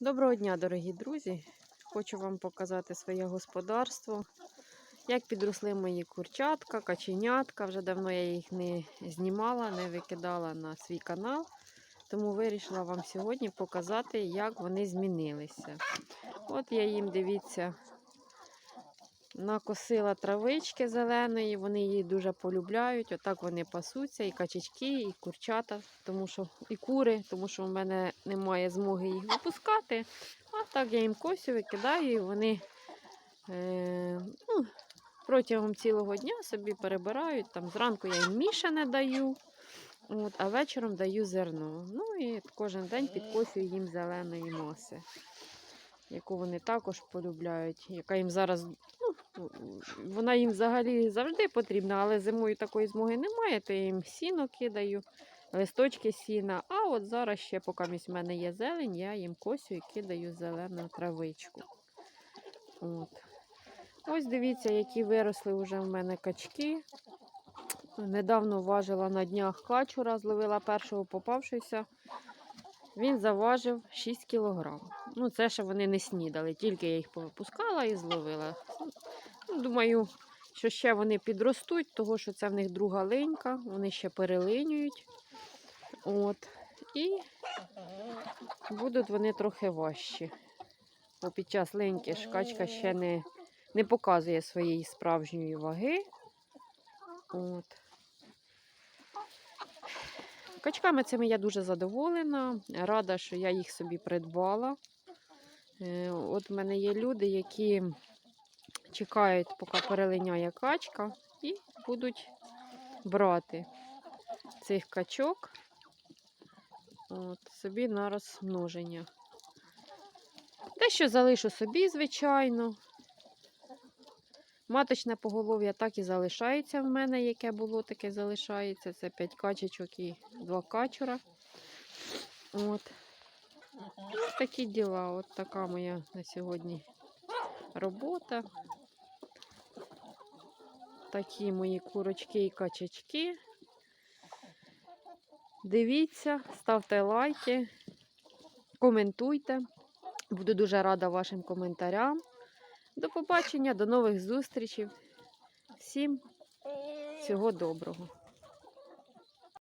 Доброго дня, дорогі друзі! Хочу вам показати своє господарство. Як підросли мої курчатка, каченятка. Вже давно я їх не знімала, не викидала на свій канал. Тому вирішила вам сьогодні показати, як вони змінилися. От я їм, дивіться, накосила травички зеленої, вони її дуже полюбляють. Отак вони пасуться, і качечки, і курчата, тому що і кури, тому що в мене немає змоги їх випускати. А так я їм косю викидаю, і вони е, ну, протягом цілого дня собі перебирають. Там Зранку я їм мішане даю, от, а вечором даю зерно. Ну і кожен день підкосюю їм зеленої маси, яку вони також полюбляють, яка їм зараз. Вона їм взагалі завжди потрібна, але зимою такої змоги немає, то я їм сіно кидаю, листочки сіна. А от зараз ще, поки в мене є зелень, я їм косю і кидаю зелену травичку. От. Ось дивіться, які виросли вже в мене качки. Недавно важила на днях качура, зловила першого попавшися. Він заважив 6 кг. Ну, це ще вони не снідали, тільки я їх повипускала і зловила. Думаю, що ще вони підростуть, тому що це в них друга линька, вони ще перелинюють. От. І будуть вони трохи важчі. Бо під час линьки шкачка ще не, не показує своєї справжньої ваги. От. Качками цими я дуже задоволена. Рада, що я їх собі придбала. Е, От в мене є люди, які чекають, поки перелиняє качка, і будуть брати цих качок от, собі на розмноження. Дещо залишу собі, звичайно. Маточне поголов'я так і залишається в мене, яке було, таке залишається. Це 5 качечок і 2 качура. От. Такі діла. От така моя на сьогодні робота. Такі мої курочки і качечки. Дивіться, ставте лайки, коментуйте. Буду дуже рада вашим коментарям. До побачення, до нових зустрічей. Всім всього доброго.